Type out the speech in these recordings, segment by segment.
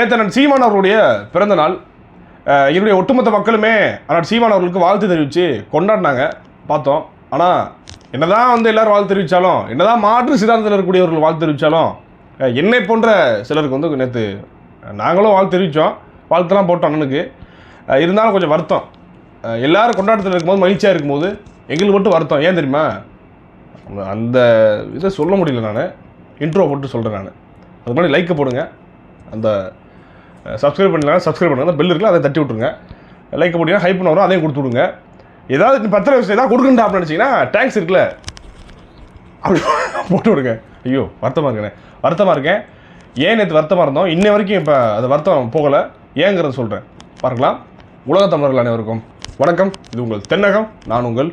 நேற்று சீமான் அவர்களுடைய பிறந்த நாள். என்னுடைய ஒட்டுமொத்த மக்களுமே ஆனால் சீமான் அவர்களுக்கு வாழ்த்து தெரிவித்து கொண்டாடினாங்க. பார்த்தோம். ஆனால் என்னதான் வந்து எல்லோரும் வாழ்த்து தெரிவித்தாலும் என்னதான் மாற்று சித்தாந்தத்தில் இருக்கக்கூடியவர்கள் வாழ்த்து தெரிவித்தாலும் என்னை போன்ற சிலருக்கு வந்து நேற்று நாங்களும் வாழ்த்து தெரிவித்தோம் வாழ்த்துலாம் போட்டோம் அண்ணனுக்கு. இருந்தாலும் கொஞ்சம் வருத்தம். எல்லோரும் எல்லாரும் கொண்டாட்டத்தில் இருக்கும்போது மகிழ்ச்சியாக இருக்கும்போது எங்களுக்கு மட்டும் வருத்தம். ஏன் தெரியுமா? அந்த இதை சொல்ல முடியல நான். இன்ட்ரோ போட்டு சொல்கிறேன் நான். அது மாதிரி லைக்கை போடுங்க. அந்த சப்ஸ்கிரைப் பண்ணலாம் சப்ஸ்கிரைப் பண்ணுங்க. பெல் இருக்குல்ல அதை தட்டி விட்ருங்க லைக் போட்டிங்கன்னா ஹைப் பண்ண வரும் அதையும் கொடுத்து விடுங்க. ஏதாவது பத்திர விஷயம் ஏதாவது கொடுக்குண்டா அப்படின்னு நினச்சிங்கன்னா டேக்ஸ் இருக்குல்ல. அப்படி போட்டு விடுங்க. ஐயோ வருத்தமாக இருக்கேன். வருத்தமாக இருக்கேன். ஏன் நேற்று வருத்தமாக இருந்தோம்? இன்ன வரைக்கும் இப்போ அது வருத்தம் போகலை. ஏங்கிறத சொல்கிறேன் பார்க்கலாம். உலக தமிழர்கள் அனைவருக்கும் வணக்கம். இது உங்கள் தென்னகம். நான் உங்கள்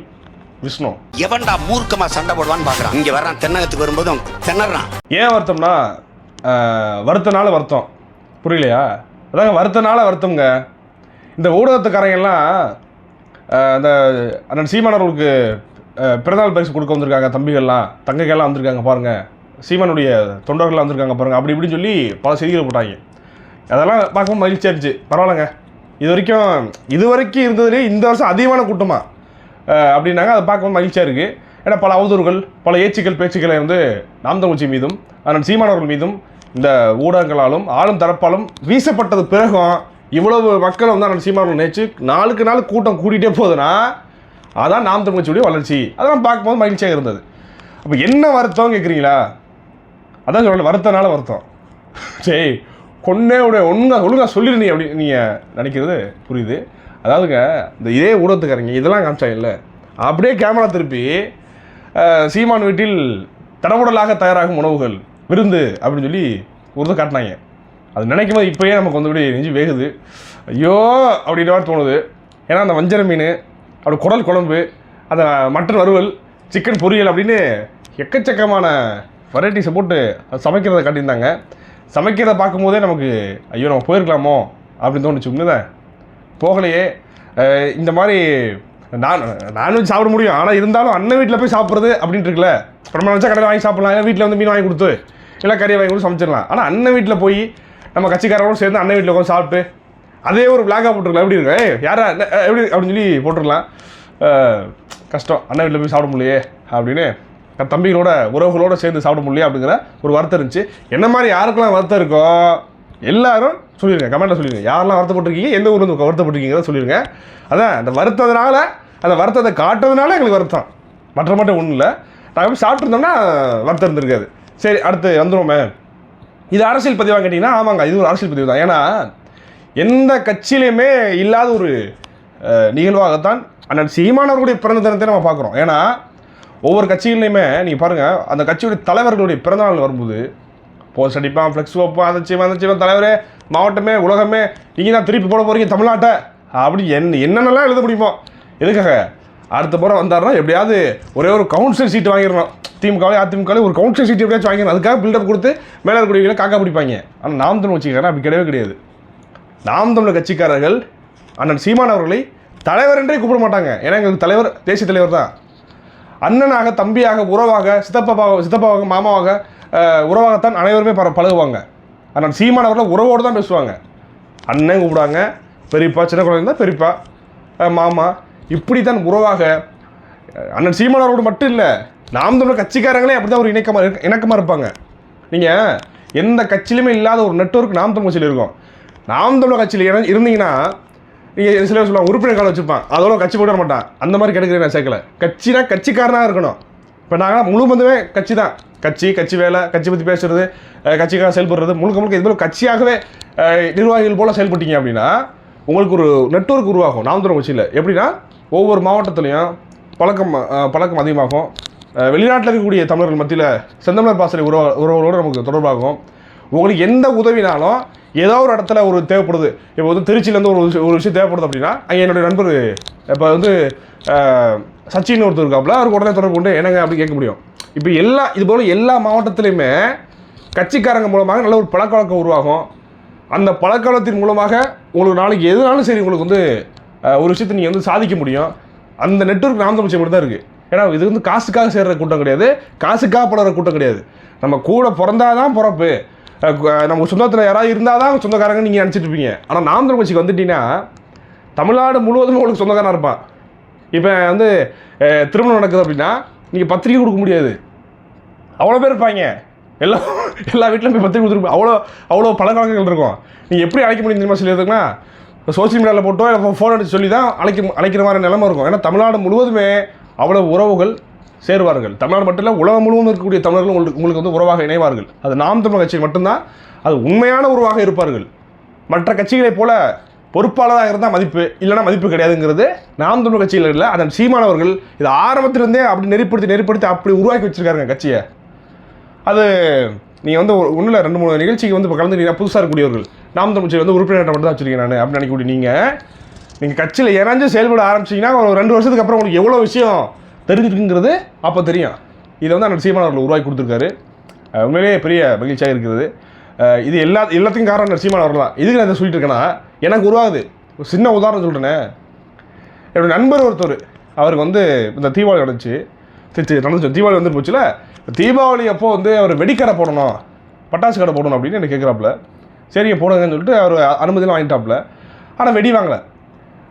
விஷ்ணு. எவன்டா மூர்க்கமா சண்டை போடுவான்னு பாக்குறான். இங்க வர்றான். தென்னகத்துக்கு வரும்போது திணறான். ஏன் வருத்தம்னா வருத்தனால வருத்தம். புரியலையா? அதாங்க வருத்தனால வருத்தம்ங்க. இந்த ஊடகத்துக்காரங்க எல்லாம் அந்த அண்ணன் சீமானவர்களுக்கு ஆஹ், பிறந்தநாள் பரிசு கொடுக்க வந்திருக்காங்க தம்பிகள்லாம். தங்கைகள்லாம் வந்திருக்காங்க பாருங்கள் சீமானுடைய தொண்டர்கள்லாம் வந்திருக்காங்க பாருங்கள் அப்படி இப்படின்னு சொல்லி பல செய்திகள் போட்டாங்க. அதெல்லாம் பார்க்கும்போது மகிழ்ச்சியாக இருந்துச்சு. பரவாயில்லைங்க. இது வரைக்கும் இது வரைக்கும் இருந்ததுலேயே இந்த வருஷம் அதிகமான கூட்டமாக அப்படின்னாங்க. அதை பார்க்கும்போது மகிழ்ச்சியாக இருக்குது ஏன்னா பல அவதூறுகள் பல ஏச்சுக்கள் பேச்சுக்களை வந்து நாம் தமிழ்ச்சி மீதும் அண்ணன் சீமானவர்கள் மீதும் இந்த ஊடகங்களாலும் ஆளும் தரப்பாலும் வீசப்பட்டது பிறகும் இவ்வளவு மக்கள் வந்து அண்ணன் சீமானவர்கள் நாளுக்கு நாள் கூட்டம் கூட்டிகிட்டே போகுதுன்னா அதான் நாம் தமிழ்ச்சியுடைய வளர்ச்சி. அதெல்லாம் பார்க்கும்போது மகிழ்ச்சியாக இருந்தது. அப்போ என்ன வருத்தம் கேட்குறீங்களா அதான் சொல்லல வருத்தனால வருத்தம். சரி கொன்னே உடைய ஒழுங்காக ஒழுங்காக சொல்லிடு நீ அப்படி நீங்கள் நினைக்கிறது புரியுது. அதாவதுங்க இந்த இதே ஊடகத்துக்காரங்க இதெல்லாம் காமிச்சாங்கல்ல அப்படியே கேமரா திருப்பி சீமான் வீட்டில் தடவுடலாக தயாராகும் உணவுகள். விருந்து அப்படின்னு சொல்லி ஒரு இது காட்டினாங்க. அது நினைக்கும் போது இப்போயே நமக்கு வந்து இப்படி நெஞ்சு வேகுது. ஐயோ அப்படின்ற மாதிரி தோணுது. ஏன்னா அந்த வஞ்சர மீன் அப்படி குடல் குழம்பு அந்த மட்டன் வறுவல் சிக்கன் பொரியல் அப்படின்னு எக்கச்சக்கமான வெரைட்டிஸை போட்டு சமைக்கிறத காட்டியிருந்தாங்க. சமைக்கிறத பார்க்கும்போதே நமக்கு ஐயோ நம்ம போயிருக்கலாமோ அப்படின்னு தோணுச்சு. உண்மைதான். போகலையே. இந்த மாதிரி நான் நான்வெஜ் சாப்பிட முடியும். ஆனால் இருந்தாலும் அண்ணன் வீட்டில் போய் சாப்பிட்றது அப்படின்ட்டு இருக்குல்ல. நம்ம நினச்சா கடையில் வாங்கி சாப்பிடலாம். வீட்டில் வந்து மீன் வாங்கி கொடுத்து இல்லை கறி வாங்கி கூட சமைச்சிடலாம். ஆனால் அண்ணன் வீட்டில் போய் நம்ம கட்சிக்காரோட சேர்ந்து அண்ணன் வீட்டில் உட்காந்து சாப்பிட்டு அதே ஒரு பிளாக்காக போட்டுருக்கலாம். எப்படி இருக்கு ஏய் யாரா? எப்படி அப்படின்னு சொல்லி போட்டுருக்கலாம். கஷ்டம். அண்ணன் வீட்டில் போய் சாப்பிட முடியலையே அப்படின்னு தம்பிகளோட உறவுகளோட சேர்ந்து சாப்பிட முடியல அப்படிங்கிற ஒரு வருத்தம் இருந்துச்சு. என்ன மாதிரி யாருக்கெல்லாம் வருத்தம் இருக்கோ எல்லாரும் சொல்லிடுங்க கமெண்ட்டில் சொல்லிடுங்க யாரெல்லாம் வருத்தப்பட்டிருக்கீங்க? எந்த ஊர்ல இருந்து வருத்தப்பட்டிருக்கீங்க சொல்லிடுங்க அதான் அந்த வருத்தத்தினால அந்த வருத்தத்தை காட்டுறதுனால எங்களுக்கு வருத்தம். மற்ற மட்டும் ஒன்றும் இல்லை. நாங்கள் போய் சாப்பிட்ருந்தோம்னா வருத்தம் இருந்திருக்காது. சரி அடுத்து வந்துடுவோமே இது அரசியல் பதிவாக கேட்டிங்கன்னா ஆமாங்க இது ஒரு அரசியல் பதிவு தான். ஏன்னா எந்த கட்சியிலையுமே இல்லாத ஒரு நிகழ்வாகத்தான் அண்ணன் சீமானவர்களுடைய பிறந்த தினத்தை நம்ம பார்க்குறோம். ஏன்னா ஒவ்வொரு கட்சிகள்லையுமே நீங்கள் பாருங்கள் அந்த கட்சியுடைய தலைவர்களுடைய பிறந்தநாள் வரும்போது போஸ்ட் அடிப்பான் ஃப்ளெக்ஸ் வைப்பான் அதை செய்வான் அதை செய்வான் தலைவரே மாவட்டமே உலகமே நீங்கள் தான் திருப்பி போட போகிறீங்க தமிழ்நாட்டை. அப்படி என்ன என்னென்னலாம் எழுத முடியுமோ எதுக்காக? அடுத்த முறை வந்தாருன்னா எப்படியாவது ஒரே ஒரு கவுன்சிலர் சீட்டு வாங்கிடணும். திமுகவே அதிமுகவே ஒரு கவுன்சிலர் சீட் எப்படியாச்சும் வாங்கிடணும். அதுக்காக பில்டப் கொடுத்து மேலே இருக்கக்கூடியவங்களை காக்கா பிடிப்பாங்க. ஆனால் நாம் தமிழ் வச்சுக்கிறேன் அப்படி கிடையவே கிடையாது. நாம் தமிழ் கட்சிக்காரர்கள் அண்ணன் சீமான் அவர்களை தலைவர் என்றே கூப்பிட மாட்டாங்க. ஏன்னா எங்களுக்கு தலைவர் தேசிய தலைவர் தான். அண்ணனாக தம்பியாக உறவாக சித்தப்பாவாக சித்தப்பாவாக மாமாவாக உறவாகத்தான் அனைவருமே பர பழகுவாங்க. அண்ணன் சீமான் உறவோடு தான் பேசுவாங்க. அண்ணன் கூப்பிடுவாங்க. பெரியப்பா சின்ன குழந்தை இருந்தால் பெரியப்பா மாமா இப்படி தான் உறவாக அண்ணன் சீமான் மட்டும் இல்லை நாம் தமிழர் கட்சிக்காரங்களே அப்படி தான் ஒரு இணக்கமாக இணக்கமாக இருப்பாங்க. நீங்கள் எந்த கட்சியிலுமே இல்லாத ஒரு நெட்வொர்க் நாம் தமிழ் கட்சியில் இருக்கும். நாம் தமிழர் கட்சியில் இருந்தீங்கன்னா நீங்கள் சில சொல்லுவாங்க உறுப்பினர் கார்டு அதோட கட்சி போட்டு வர மாட்டான். அந்த மாதிரி கிடைக்கிறேன் நான் சேர்க்கல. கட்சினா கட்சிக்காரனாக இருக்கணும். இப்போ நாங்கள் முழு பந்துமே கட்சி தான். கட்சி கட்சி வேலை கட்சி பற்றி பேசுறது கட்சிக்காக செயல்படுறது முழுக்க முழுக்க இதுபோல் கட்சியாகவே நிர்வாகிகள் போல் செயல்பட்டீங்க அப்படின்னா உங்களுக்கு ஒரு நெட்வொர்க் உருவாகும். நாம் தமிழ் கட்சியில். எப்படின்னா ஒவ்வொரு மாவட்டத்துலேயும் பழக்கம் பழக்கம் அதிகமாகும். வெளிநாட்டில் இருக்கக்கூடிய தமிழர்கள் மத்தியில் செந்தமிழர் பாசறை உறவு உறவுகளோடு நமக்கு தொடர்பாகும். உங்களுக்கு எந்த உதவினாலும் ஏதோ ஒரு இடத்துல ஒரு தேவைப்படுது. இப்போ வந்து திருச்சியிலேருந்து ஒரு விஷயம் ஒரு விஷயம் தேவைப்படுது அப்படின்னா அங்கே என்னுடைய நண்பர் இப்போ வந்து சச்சின் ஒருத்தர் இருக்காப்புல அவருக்கு உடனே தொடர்பு கொண்டு என்னங்க அப்படி கேட்க முடியும். இப்போ எல்லா இது போல் எல்லா மாவட்டத்துலையுமே கட்சிக்காரங்க மூலமாக நல்ல ஒரு பழக்க வழக்கம் உருவாகும். அந்த பழக்கவழத்தின் மூலமாக உங்களுக்கு நாளைக்கு எதுனாலும் சரி உங்களுக்கு வந்து ஒரு விஷயத்தை நீங்கள் வந்து சாதிக்க முடியும். அந்த நெட்வொர்க் நாம் தமிழ்ச்சி மட்டும் தான் இருக்குது ஏன்னா இது வந்து காசுக்காக சேர்கிற கூட்டம் கிடையாது. காசுக்காக பழகிற கூட்டம் கிடையாது. நம்ம கூட பிறந்தாதான் பிறப்பு. நம்ம சொந்தத்தில் யாராவது இருந்தால் தான் சொந்தக்காரங்க நீங்கள் நினச்சிட்டு இருப்பீங்க. ஆனால் நாம் தமிழ்ச்சிக்கு வந்துட்டீங்கன்னா தமிழ்நாடு முழுவதும் உங்களுக்கு சொந்தக்காரன் இருப்பான். இப்போ வந்து திருமணம் நடக்குது அப்படின்னா நீங்கள் பத்திரிக்கை கொடுக்க முடியாது. அவ்வளோ பேர் இருப்பாங்க. எல்லா எல்லா வீட்டிலும் போய் பத்திரிக்கை கொடுத்துருப்போம் அவ்வளோ அவ்வளோ பழக்கவழக்கங்கள் இருக்கும். நீங்கள் எப்படி அழைக்க முடியும் தெரியுமா சொல்லியிருக்குன்னா சோஷியல் மீடியாவில் போட்டோ இல்லை ஃபோன் அடித்து சொல்லி தான் அழைக்க அழைக்கிற மாதிரி நிலமை இருக்கும். ஏன்னா தமிழ்நாடு முழுவதுமே அவ்வளோ உறவுகள் சேருவார்கள். தமிழ்நாடு மட்டும் இல்லை உலகம் முழுவதும் இருக்கக்கூடிய தமிழர்கள் உங்களுக்கு உங்களுக்கு வந்து உறவாக இணைவார்கள். அது நாம் தமிழ் கட்சி மட்டும்தான் அது உண்மையான உருவாக இருப்பார்கள். மற்ற கட்சிகளைப் போல பொறுப்பாளராக இருந்தால் மதிப்பு இல்லைன்னா மதிப்பு கிடையாதுங்கிறது நாம் தமிழ் கட்சியில் இல்லை. அதன் சீமானவர்கள் இது ஆரம்பத்திலிருந்தே அப்படி நெறிப்படுத்தி நெறிப்படுத்தி அப்படி உருவாக்கி வச்சுருக்காருங்க கட்சியை. அது நீங்கள் வந்து ஒன்றும் இல்லை ரெண்டு மூணு நிகழ்ச்சிக்கு வந்து இப்போ கலந்துக்கிட்டீங்க புதுசாக இருக்கக்கூடியவர்கள். நாம் தமிழ்ச்சி வந்து உறுப்பினர் மட்டும் தான் வச்சிருக்கேன் நான் அப்படின்னு நினைக்கக்கூடிய நீங்கள் நீங்கள் கட்சியில் இறஞ்சு செயல்பட ஆரம்பிச்சீங்கன்னா ஒரு ரெண்டு வருஷத்துக்கு அப்புறம் உங்களுக்கு எவ்வளோ விஷயம் தெரிஞ்சிருக்குங்கிறது அப்போ தெரியும். இதை வந்து அந்த சீமான் அவர்கள் உருவாக்கி கொடுத்துருக்காரு. உண்மையிலேயே பெரிய மகிழ்ச்சியாக இருக்குது இது எல்லா எல்லாத்துக்கும் காரணம் அந்த சீமான் அவர்கள் தான் இதுக்கு நான் இதை சொல்லிட்டு இருக்கேன்னா எனக்கு உருவாகுது. ஒரு சின்ன உதாரணம் சொல்கிறேனே என்னோடய நண்பர் ஒருத்தர் அவருக்கு வந்து இந்த தீபாவளி நடந்துச்சு. சரி சரி நடந்துச்சு. தீபாவளி வந்து போச்சுல தீபாவளி அப்போ வந்து அவர் வெடிக்கடை போடணும் பட்டாசு கடை போடணும் அப்படின்னு எனக்கு கேட்குறாப்புல சரி போடுங்கன்னு சொல்லிட்டு அவர் அனுமதியெலாம் வாங்கிட்டாப்புல. ஆனால் வெடி வாங்கலை.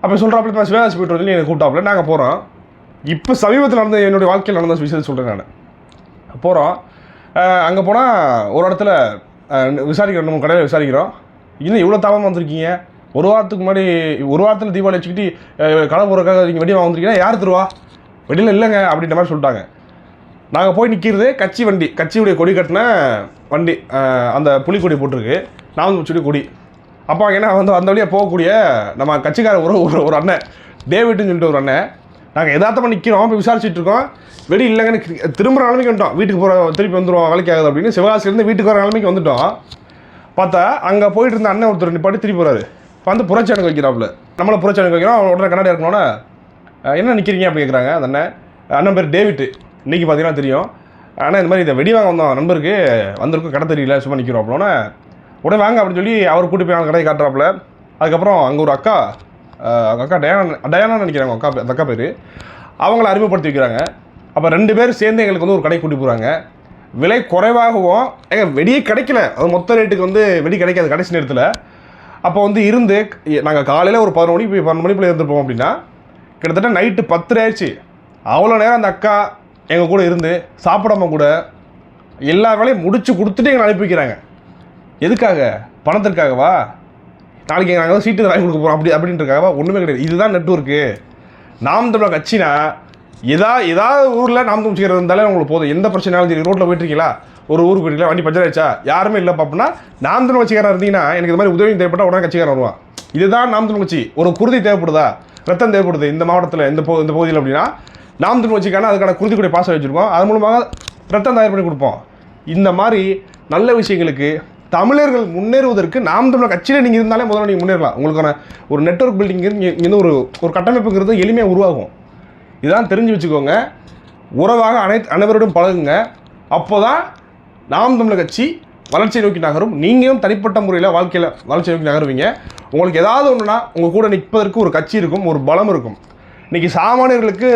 அப்போ சொல்கிறாப்புல நான் சிவகாசி போயிட்டு வந்து எனக்கு கூப்பிட்டாப்புல. நாங்கள் போகிறோம் இப்போ சமீபத்தில் நடந்த என்னுடைய வாழ்க்கையில் நடந்த விஷயத்தை சொல்கிறேன் நான். போகிறோம் அங்கே போனால் ஒரு இடத்துல விசாரிக்கிறோம் நம்ம கடையில் விசாரிக்கிறோம். இன்னும் இவ்வளோ தாமமாக வந்திருக்கீங்க. ஒரு வாரத்துக்கு முன்னாடி ஒரு வாரத்தில் தீபாவளி வச்சுக்கிட்டு கடை போகிறக்காக நீங்கள் வெடி வாங்க வந்திருக்கீங்கன்னா யார் தருவா? வெடியில் இல்லைங்க அப்படின்ற மாதிரி சொல்லிட்டாங்க. நாங்கள் போய் நிற்கிறது கட்சி வண்டி கட்சியுடைய கொடி கட்டின வண்டி அந்த புலிக்கொடி போட்டிருக்கு. நாம சொல்லி கொடி. அப்போ ஏன்னா வந்து அந்த வழியாக போகக்கூடிய நம்ம கட்சிக்கார ஒரு ஒரு ஒரு அண்ணன் டேவிட்னு சொல்லிட்டு ஒரு அண்ணன். நாங்கள் எதார்த்தமாக நிற்கிறோம் இப்போ விசாரிச்சுட்டு இருக்கோம். வெடி இல்லைங்கன்னு திரும்புகிற திரும்புற நிலைமைக்கு வந்துட்டோம். வீட்டுக்கு போகிற திருப்பி வந்துடுவோம் வேலைக்கு ஆகுது அப்படின்னு. சிவகாசிலேருந்து வீட்டுக்கு வர நிலைமைக்கு வந்துட்டோம். பார்த்தா அங்கே போயிட்டு இருந்த அண்ணன் ஒருத்தர் நிப்பாட்டி திருப்பி போகிறாரு வந்து புரட்சி எனக்கு வைக்கிறாப்புல. நம்மளை புரட்சி எனக்கு வைக்கிறோம் அவன் உடனே கண்ணாடி இருக்கணும்னா என்ன நிற்கிறீங்க அப்படி கேட்குறாங்க அந்த அண்ணன். அண்ணன் பேர் டேவிட்டு. இன்னைக்கு பார்த்தீங்கன்னா தெரியும். ஆனால் இந்த மாதிரி இதை வெடி வாங்க வந்தோம். நண்பருக்கு வந்திருக்கும். கடை தெரியல. சும்மா நிற்கிறோம் அப்படின்னா உடனே வாங்க அப்படின்னு சொல்லி அவர் கூட்டி போய் அவங்க கடையை காட்டுறாப்புல. அதுக்கப்புறம் அங்கே ஒரு அக்கா அவங்க அக்கா டயானா டயானா நினைக்கிறாங்க அக்கா அந்த அக்கா பேர். அவங்கள அறிமுகப்படுத்தி வைக்கிறாங்க. அப்போ ரெண்டு பேரும் சேர்ந்து எங்களுக்கு வந்து ஒரு கடை கூட்டி போகிறாங்க விலை குறைவாகவும் ஏங்க வெடியே கிடைக்கல. அது மொத்த ரேட்டுக்கு வந்து வெடி கிடைக்காது கடைசி நேரத்தில். அப்போ வந்து இருந்து நாங்கள் காலையில் ஒரு பதினொன்று மணி போய் பன்னெண்டு மணிக்குள்ளே இருந்துருப்போம் அப்படின்னா கிட்டத்தட்ட நைட்டு பத்து ஆயிடுச்சு. அவ்வளோ நேரம் அந்த அக்கா எங்கள் கூட இருந்து சாப்பிடாம கூட எல்லா வேலையும் முடிச்சு கொடுத்துட்டு எங்களை அனுப்பி வைக்கிறாங்க. எதுக்காக? பணத்திற்காகவா? நாளைக்கு நாங்கள் சீட்டு வாங்கி கொடுக்க போகிறோம் அப்படி அப்படின்றக்காகவா ஒன்றுமே கிடையாது. இதுதான் நெட்ஒர்க்கு நாம் தமிழர் கட்சினா எதா ஏதாவது ஊரில் நாம் தமிழ் இருந்தாலே உங்களுக்கு போதும். எந்த பிரச்சனையாலும் சரி ரோட்டில் போயிட்டுருக்கீங்களா? ஒரு ஊருக்கு போயிட்டீங்களா? வண்டி பஞ்சர் ஆயிடுச்சா? யாருமே இல்லை அப்படின்னா நாம் தமிழ் கட்சிக்காரன் இருந்தீங்கன்னா எனக்கு இது மாதிரி உதவி தேவைப்பட்டால் உடனே கட்சிக்காரன் வருவான். இதுதான் நாம் தமிழ் கட்சி. ஒரு குருதி தேவைப்படுதா? ரத்தம் தேவைப்படுது. இந்த மாவட்டத்தில் இந்த போ இந்த பகுதியில் அப்படின்னா நாம் தமிழ் கட்சிக்கான அதுக்கான குருதி கூட பாச வச்சுருக்கோம். அது மூலமாக ரத்தம் தயார் பண்ணி கொடுப்போம். இந்த மாதிரி நல்ல விஷயங்களுக்கு தமிழர்கள் முன்னேறுவதற்கு நாம் தமிழர் கட்சியில் நீங்கள் இருந்தாலே முதல்ல நீங்கள் முன்னேறலாம். உங்களுக்கான ஒரு நெட்வொர்க் பில்டிங் இங்கேருந்து ஒரு ஒரு கட்டமைப்புங்கிறது எளிமையாக உருவாகும். இதான் தெரிஞ்சு வச்சுக்கோங்க. உறவாக அனைத்து அனைவரோடும் பழகுங்க. அப்போ தான் நாம் தமிழர் கட்சி வளர்ச்சியை நோக்கி நகரும். நீங்களும் தனிப்பட்ட முறையில் வாழ்க்கையில் வளர்ச்சியை நோக்கி நகருவீங்க. உங்களுக்கு ஏதாவது ஒன்றுனா உங்கள் கூட நிற்பதற்கு ஒரு கட்சி இருக்கும் ஒரு பலம் இருக்கும். இன்றைக்கி சாமானியர்களுக்கு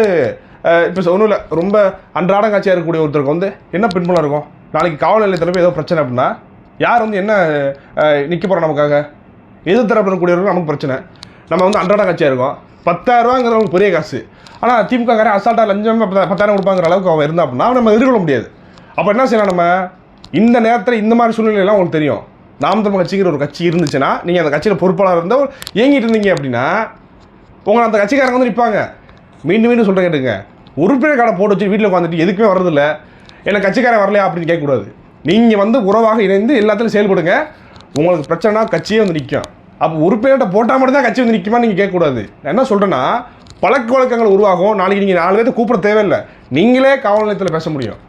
இப்போ ஒன்றும் இல்லை ரொம்ப அன்றாட காட்சியாக இருக்கக்கூடிய ஒருத்தருக்கு வந்து என்ன பின்புலம் இருக்கும்? நாளைக்கு காவல் நிலையத்தில் போய் ஏதோ பிரச்சனை அப்படின்னா யார் வந்து என்ன நிற்க போகிறோம் நமக்காக? எது தரப்பு இருக்கக்கூடியவர்கள் நமக்கு பிரச்சனை. நம்ம வந்து அன்றாட காட்சியாக இருக்கோம். பத்தாயிரரூவாங்கிறது நமக்கு பெரிய காசு. ஆனால் திமுக காரன் அசால்ட்டாக லஞ்சம் பத்தாயிரம் கொடுப்பாங்கிற அளவுக்கு அவன் இருந்தா அப்படின்னா நம்ம எதிர்கொள்ள முடியாது. அப்போ என்ன செய்யலாம் நம்ம? இந்த நேரத்தில் இந்த மாதிரி சூழ்நிலையெல்லாம் உங்களுக்கு தெரியும். நாம் தமிழ் கட்சிங்கிற ஒரு கட்சி இருந்துச்சுன்னா நீங்கள் அந்த கட்சியில் பொறுப்பாளர் இருந்தால் இயங்கிட்டு இருந்தீங்க அப்படின்னா உங்களை அந்த கட்சிக்காரங்க வந்து நிற்பாங்க மீண்டும் மீண்டும் சொல்கிறேன் கேட்டுங்க. உறுப்பினர் கார்டை போட்டு வச்சு வீட்டில் உட்காந்துட்டு எதுக்குமே வர்றதில்ல. எனக்கு கட்சிக்காரன் வரலையா அப்படின்னு கேட்கக்கூடாது. நீங்கள் வந்து உறவாக இணைந்து எல்லாத்துலையும் செயல்படுங்க. உங்களுக்கு பிரச்சனைனா கட்சியே வந்து நிற்கும் அப்போ உறுப்பினர்கிட்ட போட்டால் மட்டும் தான் கட்சி வந்து நிற்குமா நீங்கள் கேட்கக்கூடாது. நான் என்ன சொல்கிறேன்னா பழக்க வழக்கங்கள் உருவாகும். நாளைக்கு நீங்கள் நாலு பேர்த்து கூப்பிட தேவையில்லை. நீங்களே காவல் நிலையத்தில் பேச முடியும்.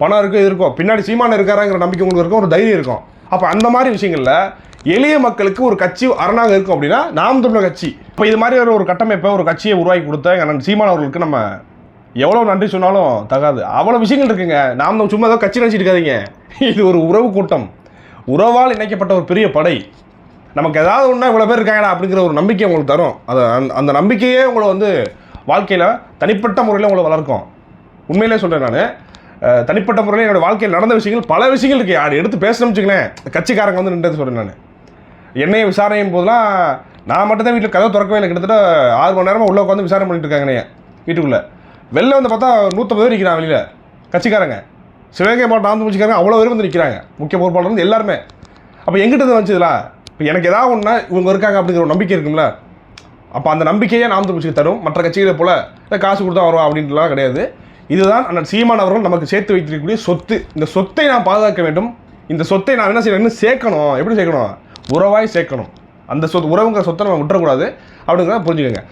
பணம் இருக்கும் இது இருக்கும்? பின்னாடி சீமான் இருக்காராங்கிற நம்பிக்கை உங்களுக்கு இருக்கும் ஒரு தைரியம் இருக்கும். அப்போ அந்த மாதிரி விஷயங்களில் எளிய மக்களுக்கு ஒரு கட்சி அரணாக இருக்கும் அப்படின்னா நாம் தமிழர் கட்சி. இப்போ இது மாதிரி ஒரு ஒரு கட்டமைப்பை ஒரு கட்சியை உருவாக்கி கொடுத்த எங்கள் சீமான் அவர்களுக்கு நம்ம எவ்வளோ நன்றி சொன்னாலும் தகாது. அவ்வளோ விஷயங்கள் இருக்குங்க. நாம் தான் சும்மா ஏதோ கட்சி நினச்சிட்டு இருக்காதீங்க. இது ஒரு உறவு கூட்டம். உறவால் இணைக்கப்பட்ட ஒரு பெரிய படை. நமக்கு ஏதாவது ஒன்றா இவ்வளோ பேர் இருக்காங்கடா அப்படிங்கிற ஒரு நம்பிக்கை உங்களுக்கு தரும். அதை அந்த அந்த நம்பிக்கையே உங்களை வந்து வாழ்க்கையில் தனிப்பட்ட முறையில் உங்களை வளர்க்கும். உண்மையிலே சொல்கிறேன் நான். தனிப்பட்ட முறையில் என்னோடய வாழ்க்கையில் நடந்த விஷயங்கள் பல விஷயங்கள் இருக்குது யார் எடுத்து பேசணும்னு வச்சுக்கலேன் கட்சிக்காரங்க வந்து நின்றது சொல்கிறேன் நான். என்னைய விசாரணையும் போதெல்லாம் நான் மட்டும் தான் வீட்டில் கதவை திறக்கவே இல்லை. கிட்டத்தட்ட ஆறு மணி நேரமாக உள்ளே உட்காந்து விசாரணை பண்ணிட்டு இருக்காங்க வீட்டுக்குள்ளே. வெளில வந்து பார்த்தா நூற்றம்பது பேர் நிற்கிறான் வெளியில் கட்சிக்காரங்க. சிவகங்கை மாவட்டம் ஆந்து முடிச்சுக்காரங்க அவ்வளோ பேர் வந்து நிற்கிறாங்க முக்கிய பொறுப்பாளர் வந்து எல்லாருமே. அப்போ எங்கிட்ட இருந்து வந்துச்சுங்களா இப்போ எனக்கு ஏதாவது ஒன்றா இவங்க இருக்காங்க அப்படிங்கிற ஒரு நம்பிக்கை இருக்கும்ல? அப்போ அந்த நம்பிக்கையே நாம் திரும்பிச்சு தரும். மற்ற கட்சிகளை போல் இல்லை காசு கொடுத்தா வரும் அப்படின்ட்டுலாம் கிடையாது. இதுதான் அண்ணன் சீமான் அவர்கள் நமக்கு சேர்த்து வைத்திருக்கக்கூடிய சொத்து. இந்த சொத்தை நாம் பாதுகாக்க வேண்டும். இந்த சொத்தை நாம் என்ன செய்யணும்? சேர்க்கணும். எப்படி சேர்க்கணும்? உறவாய் சேர்க்கணும். அந்த சொத்து உறவுங்கிற சொத்தை நம்ம விட்டுறக்கூடாது. அப்படிங்கிறத புரிஞ்சுக்கோங்க.